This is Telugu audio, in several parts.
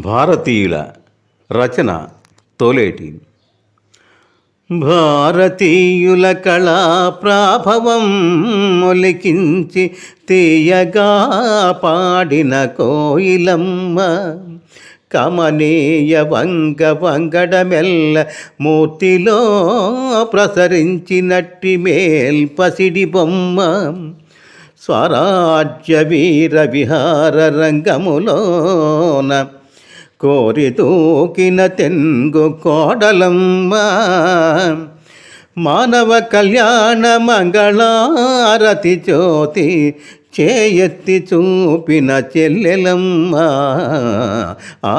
భారతీయుల రచన తోలేటి. భారతీయుల కళా ప్రాభవం మొలికించి తీయగా పాడిన కోయిలమ్మ కమనీయ వంగ వంగడమెల్ల మూర్తిలో ప్రసరించినట్టి మేల్పసిడి బొమ్మ స్వరాజ్య వీర విహార రంగములోన కోరి తూకిన తెంగు కోడలమ్మ. మానవ కళ్యాణ మంగళారతి జ్యోతి చేయెత్తి చూపిన చెల్లెలమ్మ. ఆ.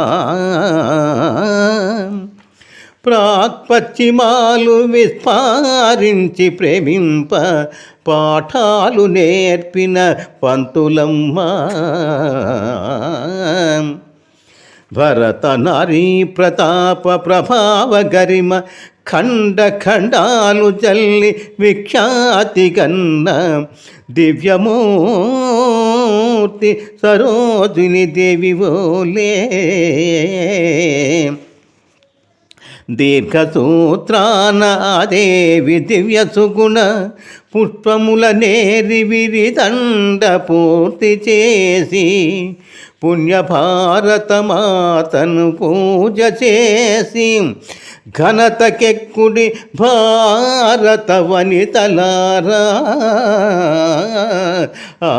ప్రాక్పశ్చిమాలు విస్పారించి ప్రేమింప పాఠాలు నేర్పిన పంతులమ్మ. భరత నారీ ప్రతాప ప్రభావ గరిమ ఖండ ఖండాలు జల్లి విఖ్యాతి గన్న దివ్యమూర్తి సరోజిని దేవి ఓలే. దీర్ఘసూత్రాన దేవి దివ్య సుగుణ పుష్పముల నేరి విరిదండ పూర్తి చేసి పుణ్యభారత మాతను పూజ చేసి ఘనతకెక్కుడి భారత వనితలారా ఆ